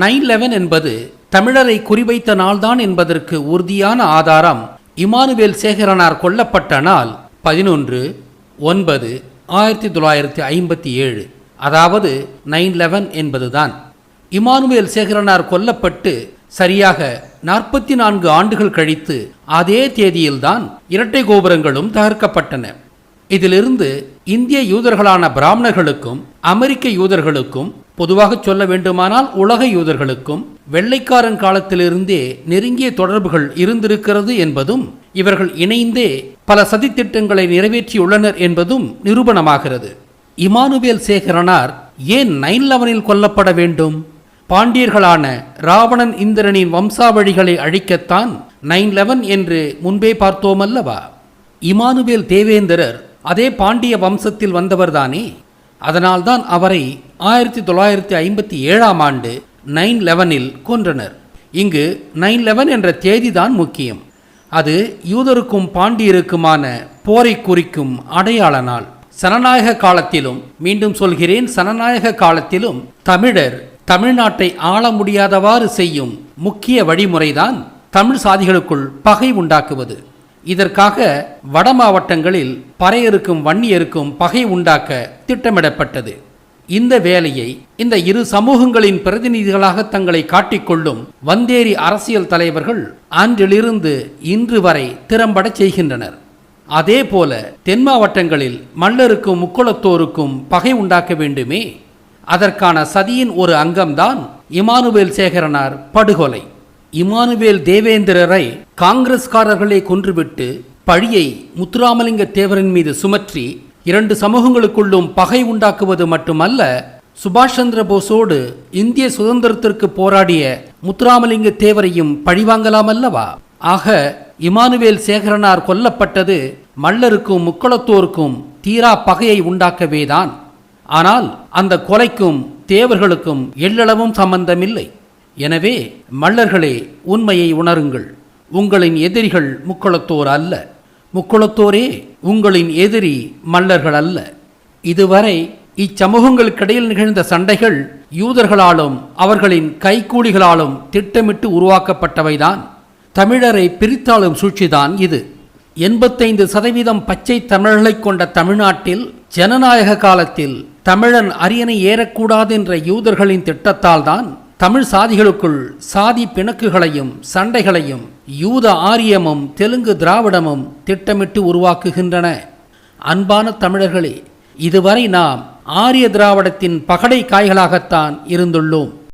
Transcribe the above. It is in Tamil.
நைன் லெவன் என்பது தமிழரை குறிவைத்த நாள்தான் என்பதற்கு உறுதியான ஆதாரம் இமானுவேல் சேகரனார் கொல்லப்பட்ட நாள் பதினொன்று ஒன்பது ஆயிரத்தி தொள்ளாயிரத்தி ஐம்பத்தி ஏழு. அதாவது நைன் லெவன் என்பதுதான். இமானுவேல் சேகரனார் கொல்லப்பட்டு சரியாக நாற்பத்தி நான்கு ஆண்டுகள் கழித்து அதே தேதியில்தான் இரட்டை கோபுரங்களும் தகர்க்கப்பட்டன. இதிலிருந்து இந்திய யூதர்களான பிராமணர்களுக்கும் அமெரிக்க யூதர்களுக்கும் பொதுவாக சொல்ல வேண்டுமானால் உலக யூதர்களுக்கும் வெள்ளைக்காரன் காலத்திலிருந்தே நெருங்கிய தொடர்புகள் இருந்திருக்கிறது என்பதும் இவர்கள் இணைந்தே பல சதித்திட்டங்களை நிறைவேற்றியுள்ளனர் என்பதும் நிரூபணமாகிறது. இமானுவேல் சேகரனார் ஏன் நைன் லெவனில் கொல்லப்பட வேண்டும்? பாண்டியர்களான ராவணன் இந்திரனின் வம்சாவழிகளை அழிக்கத்தான் நைன் லெவன் என்று முன்பே பார்த்தோமல்லவா? இமானுவேல் தேவேந்திரர் அதே பாண்டிய வம்சத்தில் வந்தவர்தானே. அதனால்தான் அவரை ஆயிரத்தி தொள்ளாயிரத்தி ஐம்பத்தி ஏழாம் ஆண்டு நைன் லெவனில் கொன்றனர். இங்கு நைன் லெவன் என்ற தேதிதான் முக்கியம். அது யூதருக்கும் பாண்டியருக்குமான போரை குறிக்கும் அடையாள நாள். சனநாயக காலத்திலும் மீண்டும் சொல்கிறேன் சனநாயக காலத்திலும் தமிழர் தமிழ்நாட்டை ஆள முடியாதவாறு செய்யும் முக்கிய வழிமுறைதான் தமிழ் சாதிகளுக்குள் பகை உண்டாக்குவது. இதற்காக வட மாவட்டங்களில் பறையருக்கும் வன்னியருக்கும் பகை உண்டாக்க திட்டமிடப்பட்டது. இந்த வேலையை இந்த இரு சமூகங்களின் பிரதிநிதிகளாக தங்களை காட்டிக்கொள்ளும் வந்தேரி அரசியல் தலைவர்கள் அன்றிலிருந்து இன்று வரை திறம்பட செய்கின்றனர். அதே போல தென் மாவட்டங்களில் மல்லருக்கும் முக்குளத்தோருக்கும் பகை உண்டாக்க வேண்டுமே. அதற்கான சதியின் ஒரு அங்கம்தான் இமானுவேல் சேகரனார் படுகொலை. இமானுவேல் தேவேந்திரரை காங்கிரஸ்காரர்களே கொன்றுவிட்டு பழியை முத்துராமலிங்க தேவரின் மீது சுமற்றி இரண்டு சமூகங்களுக்குள்ளும் பகை உண்டாக்குவது மட்டுமல்ல சுபாஷ் சந்திர போஸோடு இந்திய சுதந்திரத்திற்கு போராடிய முத்துராமலிங்க தேவரையும் பழிவாங்கலாம் அல்லவா ஆக இமானுவேல் சேகரனார் கொல்லப்பட்டது மல்லருக்கும் முக்களத்தோருக்கும் தீரா பகையை உண்டாக்கவேதான். ஆனால் அந்த கொலைக்கும் தேவர்களுக்கும் எள்ளளவும் சம்பந்தமில்லை. எனவே மல்லர்களே உண்மையை உணருங்கள். உங்களின் எதிரிகள் முக்குளத்தோர் அல்ல. முக்குளத்தோரே உங்களின் எதிரி மல்லர்கள் அல்ல. இதுவரை இச்சமூகங்களுக்கிடையில் நிகழ்ந்த சண்டைகள் யூதர்களாலும் அவர்களின் கைக்கூலிகளாலும் திட்டமிட்டு உருவாக்கப்பட்டவைதான். தமிழரை பிரித்தாளும் சூழ்ச்சிதான் இது. எண்பத்தைந்து சதவீதம் பச்சை தமிழர்களைக் கொண்ட தமிழ்நாட்டில் ஜனநாயக காலத்தில் தமிழன் அரியணை ஏறக்கூடாது என்ற யூதர்களின் திட்டத்தால்தான் தமிழ் சாதிகளுக்குள் சாதி பிணக்குகளையும் சண்டைகளையும் யூத ஆரியமும் தெலுங்கு திராவிடமும் திட்டமிட்டு உருவாக்குகின்றன. அன்பான தமிழர்களே இதுவரை நாம் ஆரிய திராவிடத்தின் பகடை காய்களாகத்தான் இருந்துள்ளோம்.